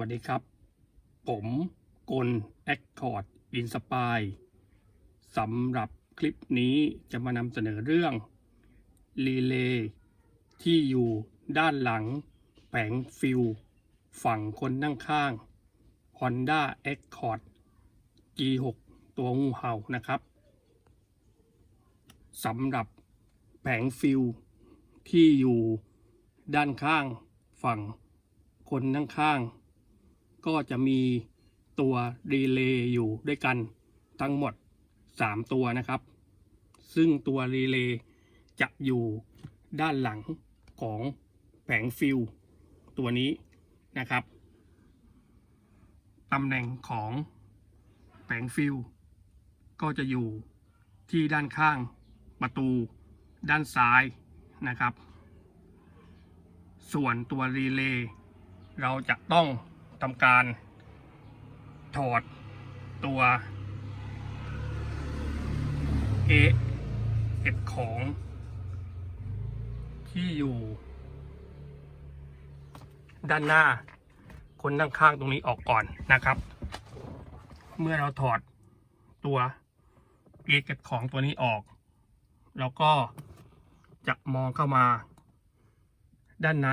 วัสดีครับ ผมกลแอคคอร์ดอินสปายสำหรับคลิปนี้จะมานำเสนอเรื่อง รีเลย์ที่อยู่ด้านหลังแผงฟิว ฝั่งคนนั่งข้าง Honda Accord G6 ตัวงูเห่านะครับสำหรับแผงฟิวที่อยู่ด้านข้างฝั่งคนนั่งข้าง ก็จะมีตัวรีเลย์อยู่ด้วยกันทั้งหมด 3 ตัวนะครับ ซึ่งตัวรีเลย์จะอยู่ด้านหลังของแผงฟิวตัวนี้นะครับตำแหน่งของแผงฟิวก็จะอยู่ที่ด้านข้างประตูด้านซ้ายนะครับ ส่วนตัวรีเลย์เราจะต้อง ทำการ ถอดตัว เอเอ็ดของ ที่อยู่ ด้านหน้า คนนั่งข้างตรงนี้ออกก่อนนะครับ เมื่อเราถอดตัวเอเก็ดของตัวนี้ออกเราก็จะมองเข้ามา ด้านใน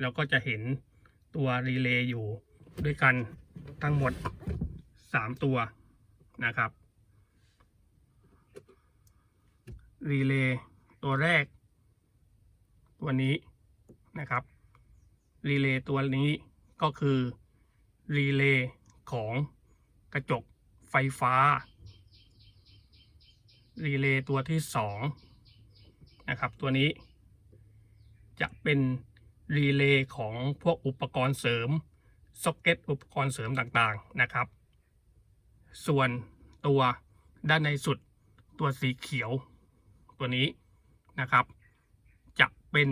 เราก็จะเห็น ตัวรีเลย์อยู่ด้วยกันทั้งหมด 3 ตัวนะครับ รีเลย์ตัวแรก ตัวนี้นะครับ รีเลย์ตัวนี้ก็คือ รีเลย์ของกระจกไฟฟ้า รีเลย์ตัวที่สองนะครับ ตัวนี้จะเป็น รีเลย์ของพวกอุปกรณ์เสริมซ็อกเก็ตอุปกรณ์เสริมต่างๆนะครับ ส่วนตัวด้านในสุดตัวสีเขียวตัวนี้นะครับ จะเป็น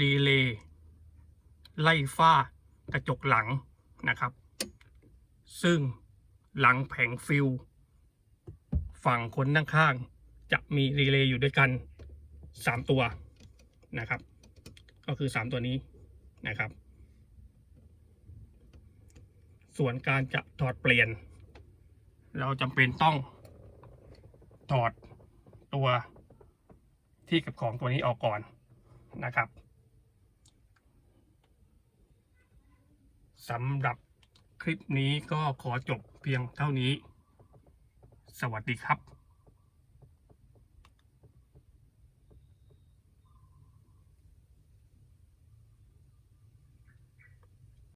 รีเลย์ไล่ฝ้ากระจกหลังนะครับ ซึ่งหลังแผงฟิวฝั่งคนนั่งข้างจะมีรีเลย์อยู่ด้วยกัน 3 ตัวนะครับ ก็คือ 3 ตัวนี้นะครับ ส่วนการจะถอดเปลี่ยน เราจำเป็นต้องถอดตัวที่เกับของตัวนี้ออกก่อนนะครับสำหรับคลิปนี้ก็ขอจบเพียงเท่านี้ สวัสดีครับ